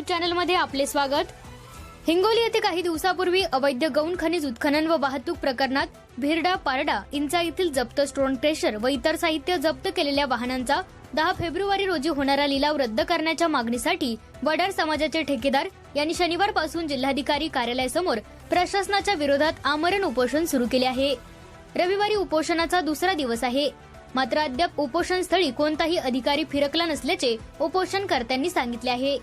News चॅनलमध्ये आपले स्वागत. हिंगोली येथे काही दिवसापूर्वी अवैध गौण खनिज उत्खनन व वाहतूक प्रकरणात भिरडा पारडा इंचा येथील जप्त स्टोन क्रेशर व इतर साहित्य जप्त केलेल्या वाहनांचा दहा फेब्रुवारी रोजी होणारा लिलाव रद्द करण्याच्या मागणीसाठी वडार समाजाचे ठेकेदार यांनी शनिवारपासून जिल्हाधिकारी कार्यालयासमोर प्रशासनाच्या विरोधात आमरण उपोषण सुरू केले आहे. रविवारी उपोषणाचा दुसरा दिवस आहे. मात्र अद्याप उपोषण स्थळी कोणताही अधिकारी फिरकला नसल्याचे उपोषणकर्त्यांनी सांगितले आहे.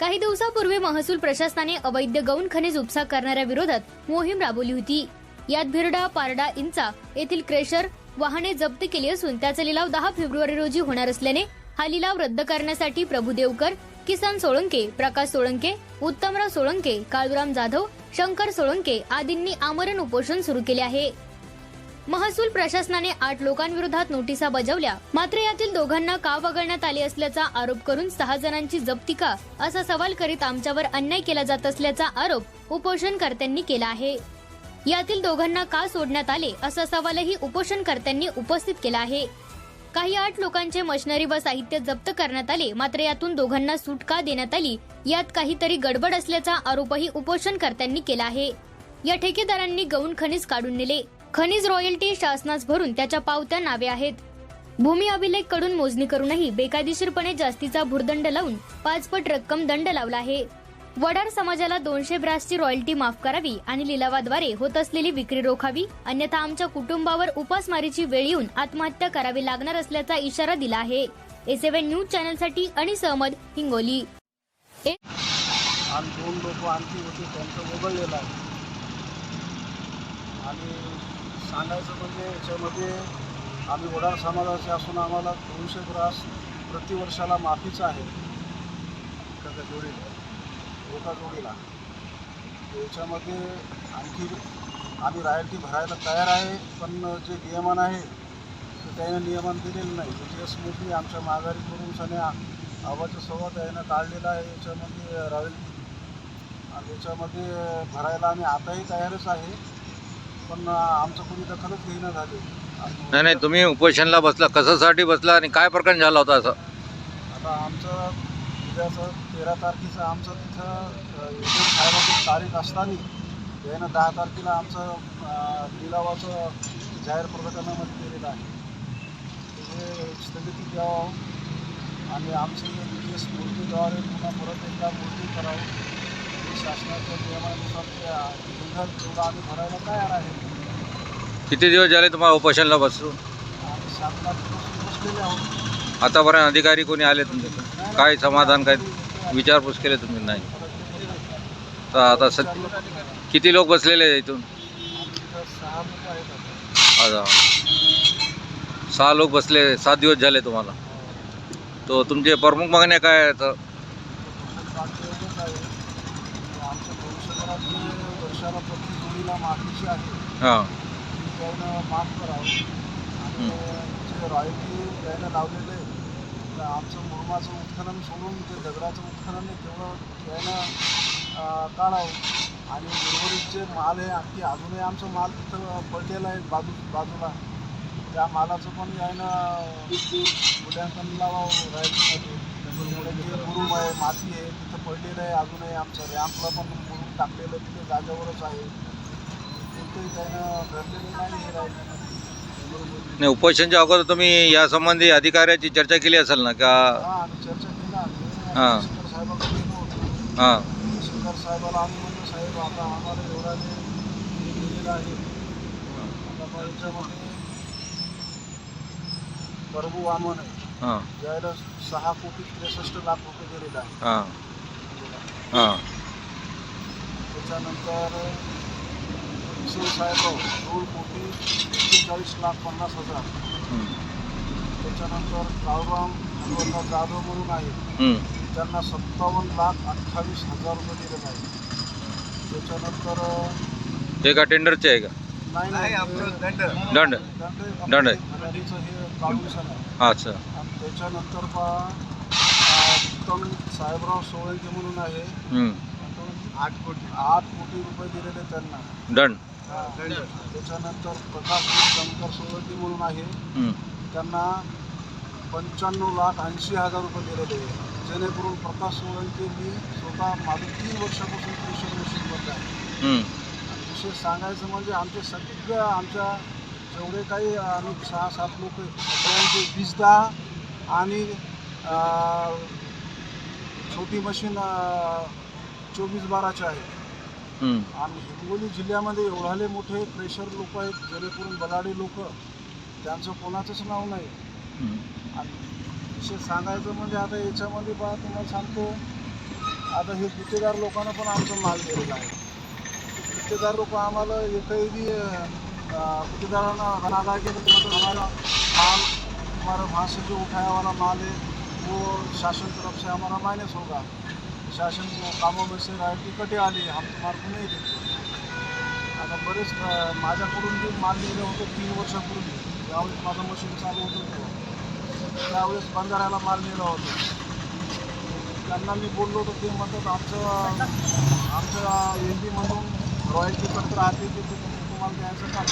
काही दिवसापूर्वी महसूल प्रशासनाने अवैध गौण खनिज उपसा करणाऱ्या विरोधात मोहीम राबवली होती. यात भिरडा पारडा इंचा येथील क्रेशर वाहने जप्त केली असून त्याचा लिलाव दहा फेब्रुवारी रोजी होणार असल्याने हा लिलाव रद्द करण्यासाठी प्रभू देवकर किसन सोळंके प्रकाश सोळंके उत्तमराव सोळंके काळूराम जाधव शंकर सोळंके आदींनी आमरण उपोषण सुरू केले आहे. महसूल प्रशासनाने आठ लोकांविरोधात नोटिसा बजावल्या. मात्र यातील दोघांना का वगळण्यात आले असल्याचा आरोप करून सहा जणांची जप्ती का असा सवाल करीत आमच्यावर अन्याय केला जात असल्याचा आरोप उपोषणकर्त्यांनी केला आहे. यातील दोघांना का सोडण्यात आले असा सवालही उपोषणकर्त्यांनी उपस्थित केला आहे. काही आठ लोकांचे मशिनरी व साहित्य जप्त करण्यात आले मात्र यातून दोघांना सूट का देण्यात आली यात काहीतरी गडबड असल्याचा आरोपही उपोषणकर्त्यांनी केला आहे. या ठेकेदारांनी गौण खनिज काढून नेले. खनिज रॉयल्टी शासनास भरून त्याच्या पावत्या नावे आहेत. भूमी अभिलेखकडून मोजणी करूनही बेकायदेशीरपणे जास्तीचा भूर्दंड लावून पाचपट रक्कम दंड लावला आहे. वडार समाजाला दोनशे ब्रासची रॉयल्टी माफ करावी आणि लिलावाद्वारे होत असलेली विक्री रोखावी अन्यथा आमच्या कुटुंबावर उपासमारीची वेळ येऊन आत्महत्या करावी लागणार असल्याचा इशारा दिला आहे. ए सेव्हन न्यूज चॅनलसाठी आणि सहमत हिंगोली. दोन लोक आणखी होते त्यांचं वगळलेलं आहे. आणि सांगायचं म्हणजे याच्यामध्ये आम्ही वडार समाजाचे असून आम्हाला दोनशे ग्रास प्रतिवर्षाला माफीच आहे. एखाद्या जोडीला एका जोडीला याच्यामध्ये आणखी आम्ही रॉयल्टी भरायला तयार आहे पण जे नियमन आहे ते त्याने नियमन दिलेलं नाही. त्याची स्मृती आमच्या माघारी करून सने आवाच्या सव्वा त्यानं काढलेला आहे याच्यामध्ये रॉयल्टी आणि याच्यामध्ये भरायला आम्ही आताही तयारच आहे. पण आमचं कोणी दखलच घेणं झाले. नाही नाही तुम्ही उपोषणला बसला कशासाठी बसला आणि काय प्रकरण झाला होता असं? आता आमचं उद्याचं तेरा तारखेचं आमचं तिथं एजंट साहेबाची तारीख असताना यानं दहा तारखेला आमचं अं, लिलावाचं जाहीर प्रकटनामध्ये केलेलं आहे. ते स्थगिती द्यावं आणि आमचे विशेष मूर्तीद्वारे पुन्हा परत एकदा मूर्ती करावं. शासनाच्या नियमानुसार ते तेवढं आम्ही भरायला तयार आहे किती दिवस झाले तुम्हाला उपोषणला बसून बसलेले आहोत आतापर्यंत अधिकारी कोणी आले तुमच्याकडे काय समाधान काय विचारपूस केले तुम्ही? नाही. तर आता स किती लोक बसलेले आहे इथून? तिथं सहा लोक आहेत आता. आता सहा लोक बसले सात दिवस झाले तुम्हाला. तो तुमचे प्रमुख मागण्या काय आहेत बाकी एवढंच आहे की आमच्या भविष्यकाळात वर्षाला जोडीला माफीची आहे. हां. त्यानं माफ करावं. आणि जे रॉयल्टी त्यानं लावलेलं आमचं मुरमाचं उत्खनन सोडून जे दगडाचं उत्खनन आहे तेवढं त्यानं काढावं. आणि उर्वरित जे माल आहे आणखी अजूनही आमचं माल तिथं पडलेलं आहे बाजू बाजूला. त्या मालाचं पण यानं मूल्यांकन लावावं जे मुरुम आहे माती आहे तिथं पडलेलं आहे अजूनही आमचं रॅम्पला पण मुरुम टाकलेलं तिथे जागेवरच आहे. नाही उपोषणच्या अगोदर तुम्ही यासंबंधी अधिकाऱ्याची चर्चा केली असेल ना का? हा हां. प्रभू वामन हां. ज्याला सहा कोटी त्रेसष्ट लाख रुपये दिलेले आहे हां. हां. त्याच्यानंतर साहेबराव दोन कोटी एक्केचाळीस लाख पन्नास हजार. त्याच्यानंतर काळूराम हनुमंतराव जाधव म्हणून आहे. हं. त्यांना सत्तावन्न लाख अठ्ठावीस हजार रुपये दिलेले आहे त्याच्यानंतर ते का टेंडरचे आहे का? नाही नाही. दंड. दंड. दंड आहे. नदीचं हे आहे. अच्छा. आणि त्याच्यानंतर पा अं, उत्तम साहेबराव सोळंके म्हणून आहे. आठ कोटी आठ कोटी रुपये दिलेले त्यांना दंड. त्याच्यानंतर प्रकाश शंकर सोळंके म्हणून आहे. त्यांना पंच्याण्णव लाख ऐंशी हजार रुपये दिलेले आहे. जेणेकरून प्रकाश सोळंके मी स्वतः माझं तीन वर्षापासून प्रेशर मशीन आहे. आणि विशेष सांगायचं म्हणजे आमचे सगळ्या आमच्या जेवढे काही आम्ही सहा सात लोक सगळ्यांचे वीस दहा आणि छोटी मशीन चोवीस बाराचे आहे हम्म. आणि हिंगोली जिल्ह्यामध्ये एवढाले मोठे प्रेशर लोक आहेत जेणेकरून बलाडी लोक त्यांचं कोणाचंच नाव नाही. आणि विशेष सांगायचं म्हणजे आता याच्यामध्ये बा तुम्हाला सांगतो आता हे गुत्तेदार लोकांना पण आमचा माल गेलेला आहे गुत्तेदार लोक आम्हाला एकही बी गुत्तेदारांना अनादार केलं तर हमारा माल हमारा वहाँ से जो उठाया वाला माल है वो शासन तरफ से हमारा माइनस होगा शासन कामों में से रॉयल्टी कटे आली हम तुम्हाला नाही देतो. आता बरेच माझ्याकडून बी माल नेलं होतं तीन वर्षापूर्वी ज्यावेळेस माझं मशीन चालू होतं तेव्हा. त्यावेळेस बंधाऱ्याला माल नेला होता. त्यांना मी बोललो होतो ते म्हणतात आमचं आमच्या एम पीमधून रॉयल्टी करत राहते ते तुम्हाला द्यायचं का?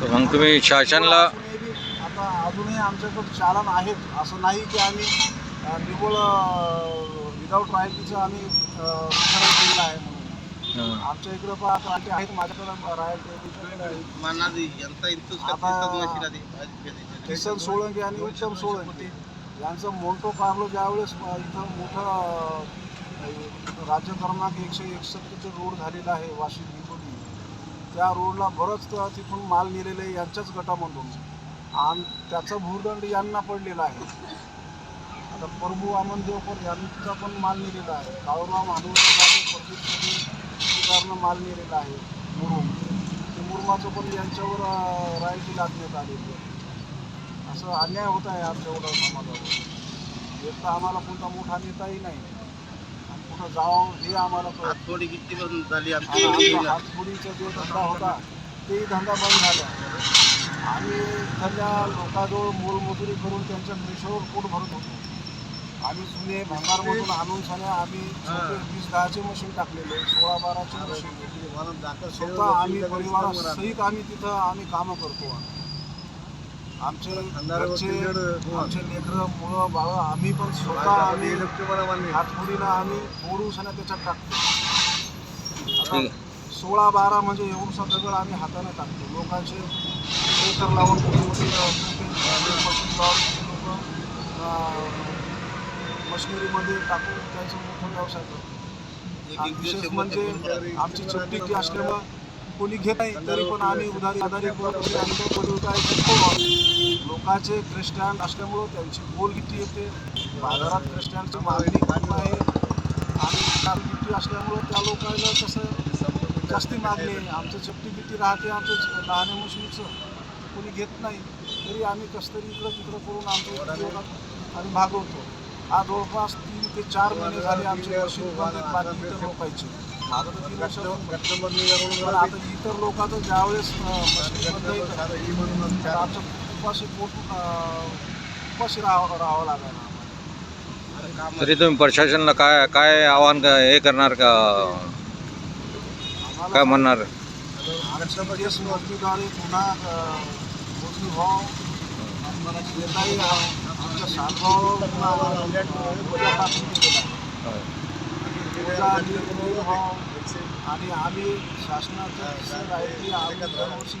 तर मग तुम्ही शासनला आता अजूनही आमच्याकडे चालन आहेत. असं नाही की आम्ही निव्वळ विदाऊट रॉयल्टीचं आम्ही केलेलं आहे म्हणून. आमच्या इकडं पण आता आणखी आहेत माझ्याकडं रॉयल्टी किसन सोळंके आणि उत्तम सोळंके. यांचं मोंटो कार्लो ज्यावेळेस इथं मोठं अ, राज्य क्रमांक एकशे एकसष्टचं रोड झालेला आहे वाशिम हिंगोली. त्या रोडला बरंच तिथून माल नेलेलं आहे यांच्याच गटामधून. आणि त्याचा भूर्दंड यांना पडलेला आहे. आता प्रभू आनंद देवकर यांचा पण माल नेलेला आहे. काळूराम हनुमान प्रदीप माल नेलेला आहे मुरुम. ते मुरुमाचं पण यांच्यावर रायटी लागण्यात आलेली आहे. असं अन्याय होत आहे आमच्या एवढं समाजावर. एक तर आम्हाला कोणता मोठा नेताही नाही. आणि कुठं जावं हे आम्हाला. थोडी किती झाली आणि हातपुडीचा जो धंदा होता तेही धंदा बंद झाला. आम्ही इथल्या लोकांजवळ मोलमजुरी करून त्यांच्या पैशावर पोट भरत होतो. आम्ही जुने भंगारमधून आणून सण्या आम्ही वीस दहाचे मशीन टाकलेले सोळा बाराचे मशीन स्वतः आम्ही परिवारासहित आम्ही तिथं आम्ही कामं करतो आमचे घरचे आमचे लेकरं मुलं बाळ आम्ही पण स्वतः आम्ही हातमुडीला आम्ही ओढून सण्या त्याच्यात टाकतो. सोळा बारा म्हणजे एवढसा दगड आम्ही हाताने टाकतो. लोकांचे एकर लावून मोठी मोठी मशीन लावून लोक मशिनरीमध्ये टाकून त्यांचा मोठा व्यवसाय करतो आणि विशेष म्हणजे आमची चपटी असल्यामुळं कोणी घेत नाही तरी पण आम्ही उधारी आधारी लोकांचे क्रिस्टॅन असल्यामुळं त्यांची बोल किती येते बाजारात क्रिस्टॅनची मागणी खूप आहे. आणि किती असल्यामुळं त्या लोकांना कसं जास्ती मागणी आहे. आमचं चपटी किती राहते आमचं लहान मशीनचं कोणी घेत नाही तरी आम्ही कसं तरी इकडं तिकडं करून आमच्या आम्ही भागवतो. हा जवळपास तीन ते चार महिने झाले आमची मशीन बंद आहेत बाकी इतर लोकांची माझं तर तीन वर्ष पण आता इतर लोकांचं ज्यावेळेस मशीन बंद येतं आमचं उपाशी पोट उपाशी राहावं राहावं लागायला आम्हाला. तरी तुम्ही प्रशासनाला काय काय आव्हान हे करणार का? काय म्हणणार? पुन्हा आणि आम्ही शासनाच्या दरवर्षी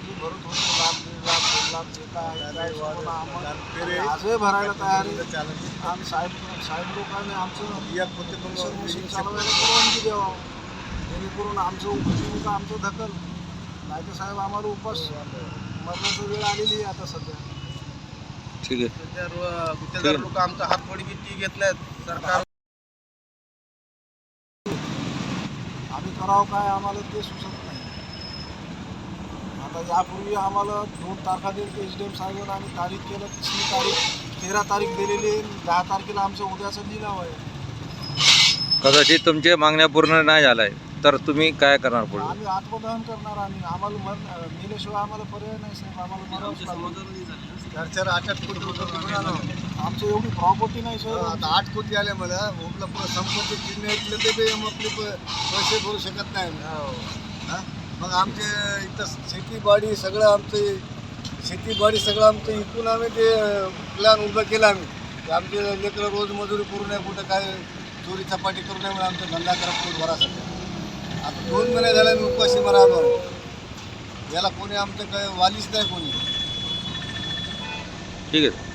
होतो आम्हाला आजही भरायला तयार आहे आणि साहेब साहेब लोकांनी आमचं पेन्शन मशीन चालवायला परवानगी द्यावा जेणेकरून आमचं उपजीविका आमचं धकल नाही तर साहेब आम्हाला उपास मरण्याची वेळ आलेली आहे आता सध्या ठीक आहे. गुत्तेदार लोक आमचा हातफोडी किती घेतल्यात सरकार आम्ही करावं काय आम्हाला ते सुचत नाही. आता यापूर्वी आम्हाला दोन तारखा दिली एच डी एम साहेबांना आम्ही तारीख केलं. तिसरी तारीख तेरा तारीख दिलेली आहे. दहा तारखेला आमचं उद्याचा लिलाव आहे. कदाचित तुमच्या मागण्या पूर्ण नाही झालाय तर तुम्ही काय करणार पुढे? आम्ही आत्मदहन करणार आम्ही. आम्हाला मर मेल्याशिवाय आम्हाला पर्याय नाही साहेब. आम्हाला मरावंच लागेल. घरच्या आठ आठ कोटी आमचं एवढी प्रॉपर्टी नाही साहेब आता आठ कोटी आले मला. आपलं पुरं संपत्ती ऐकलं ते बी आपले पैसे भरू शकत नाही हा? मग आमचे इथं शेतीबाडी सगळं आमचं शेतीबाडी सगळं आमचं इकून आम्ही ते प्लॅन उभं केलं आम्ही. आमचे लेकरं रोज मजुरी करू नये कुठं काय चोरी चपाटी करू नये म्हणून आमचा धंदा करा पोट भरासाठी आता दोन महिने झाले मी उपाशी मरालो याला कोणी आमचं काय वालीच नाही कोणी. ठीक आहे